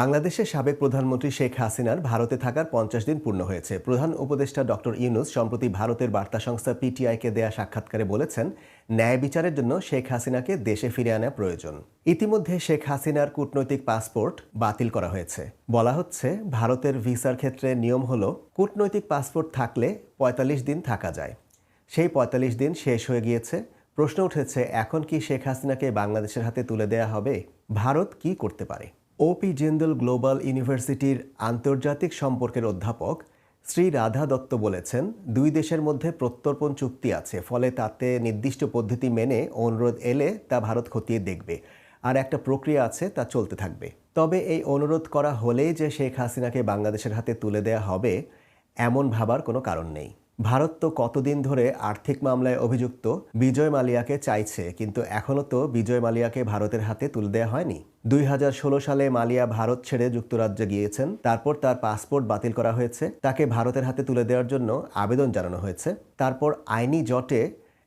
বাংলাদেশের সাবেক প্রধানমন্ত্রী শেখ হাসিনার ভারতে থাকার পঞ্চাশ দিন পূর্ণ হয়েছে। প্রধান উপদেষ্টা ডক্টর ইউনুস সম্প্রতি ভারতের বার্তা সংস্থা পিটিআইকে দেয়া সাক্ষাৎকারে বলেছেন, ন্যায় বিচারের জন্য শেখ হাসিনাকে দেশে ফিরে আনা প্রয়োজন। ইতিমধ্যে শেখ হাসিনার কূটনৈতিক পাসপোর্ট বাতিল করা হয়েছে। বলা হচ্ছে, ভারতের ভিসার ক্ষেত্রে নিয়ম হলো, কূটনৈতিক পাসপোর্ট থাকলে পঁয়তাল্লিশ দিন থাকা যায়। সেই পঁয়তাল্লিশ দিন শেষ হয়ে গিয়েছে। প্রশ্ন উঠেছে, এখন কি শেখ হাসিনাকে বাংলাদেশের হাতে তুলে দেয়া হবে? ভারত কি করতে পারে? ওপি জিন্দল গ্লোবাল ইউনিভার্সিটির আন্তর্জাতিক সম্পর্কের অধ্যাপক শ্রী রাধা দত্ত বলেছেন, দুই দেশের মধ্যে প্রত্যর্পণ চুক্তি আছে, ফলে তাতে নির্দিষ্ট পদ্ধতি মেনে অনুরোধ এলে তা ভারত খতিয়ে দেখবে। আর একটা প্রক্রিয়া আছে, তা চলতে থাকবে। তবে এই অনুরোধ করা হলেই যে শেখ হাসিনাকে বাংলাদেশের হাতে তুলে দেয়া হবে, এমন ভাবার কোনো কারণ নেই। ভারত তো কতদিন ধরে আর্থিক মামলায় অভিযুক্ত, বিজয় মালিয়াকে চাইছে, কিন্তু এখনও তো বিজয় মালিয়াকে ভারতের হাতে তুলে দেওয়া হয়নি। দুই হাজার ষোলো সালে মালিয়া ভারত ছেড়ে যুক্তরাজ্যে গিয়েছেন, তারপর তার পাসপোর্ট বাতিল করা হয়েছে, তাকে ভারতের হাতে তুলে দেওয়ার জন্য আবেদন জানানো হয়েছে, তারপর আইনি জটে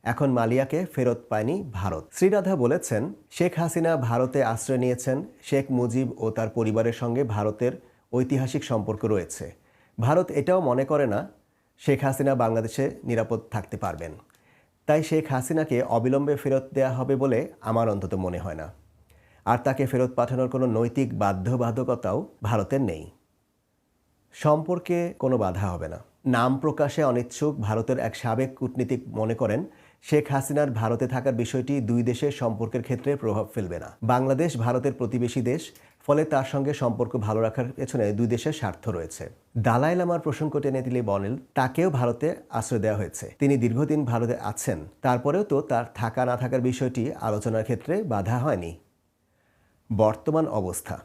এখন মালিয়াকে ফেরত পায়নি ভারত। শ্রীরাধা বলেছেন, শেখ হাসিনা ভারতে আশ্রয় নিয়েছেন, শেখ মুজিব ও তার পরিবারের সঙ্গে ভারতের ঐতিহাসিক সম্পর্ক রয়েছে। ভারত এটাও মনে করে না শেখ হাসিনা বাংলাদেশে নিরাপদ থাকতে পারবেন। তাই শেখ হাসিনাকে অবিলম্বে ফেরত দেওয়া হবে বলে আমার অন্তত মনে হয় না। আর তাকে ফেরত পাঠানোর কোনো নৈতিক বাধ্যবাধকতাও ভারতের নেই। সম্পর্কে কোনো বাধা হবে না। নাম প্রকাশে অনিচ্ছুক ভারতের এক সাবেক কূটনীতিক মনে করেন, শেখ হাসিনার ভারতে থাকার বিষয়টি দুই দেশের সম্পর্কের ক্ষেত্রে প্রভাব ফেলবে না। বাংলাদেশ ভারতের প্রতিবেশী দেশ ফলে তার সঙ্গে সম্পর্ক ভালো রাখার পেছনে দুই দেশের স্বার্থ রয়েছে। দালাই লামার প্রসঙ্গ টেনে দিলে বনেল, তাকেও ভারতে আশ্রয় দেওয়া হয়েছে। তিনি দীর্ঘদিন ভারতে আছেন, তারপরেও তো তার থাকা না থাকার বিষয়টি আলোচনার ক্ষেত্রে বাধা হয়নি। বর্তমান অবস্থা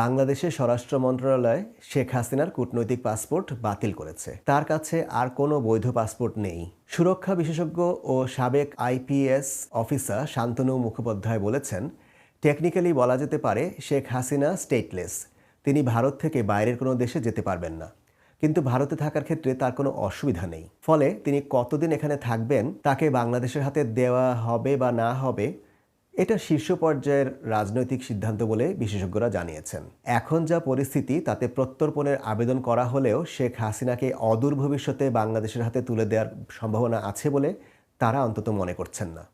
বাংলাদেশের স্বরাষ্ট্র মন্ত্রণালয় শেখ হাসিনার কূটনৈতিক পাসপোর্ট বাতিল করেছে। তার কাছে আর কোনো বৈধ পাসপোর্ট নেই। সুরক্ষা বিশেষজ্ঞ ও সাবেক আইপিএস অফিসার শান্তনু মুখোপাধ্যায় বলেছেন টেকনিক্যালি বলা যেতে পারে শেখ হাসিনা স্টেটলেস তিনি ভারত থেকে বাইরের কোনো দেশে যেতে পারবেন না। কিন্তু ভারতে থাকার ক্ষেত্রে তার কোনো অসুবিধা নেই। ফলে তিনি কতদিন এখানে থাকবেন, তাকে বাংলাদেশের হাতে দেওয়া হবে বা না হবে, এটা শীর্ষ পর্যায়ের রাজনৈতিক সিদ্ধান্ত বলে বিশেষজ্ঞরা জানিয়েছেন। এখন যা পরিস্থিতি, তাতে প্রত্যর্পণের আবেদন করা হলেও শেখ হাসিনাকে অদূর ভবিষ্যতে বাংলাদেশের হাতে তুলে দেওয়ার সম্ভাবনা আছে বলে তারা অন্তত মনে করছেন না।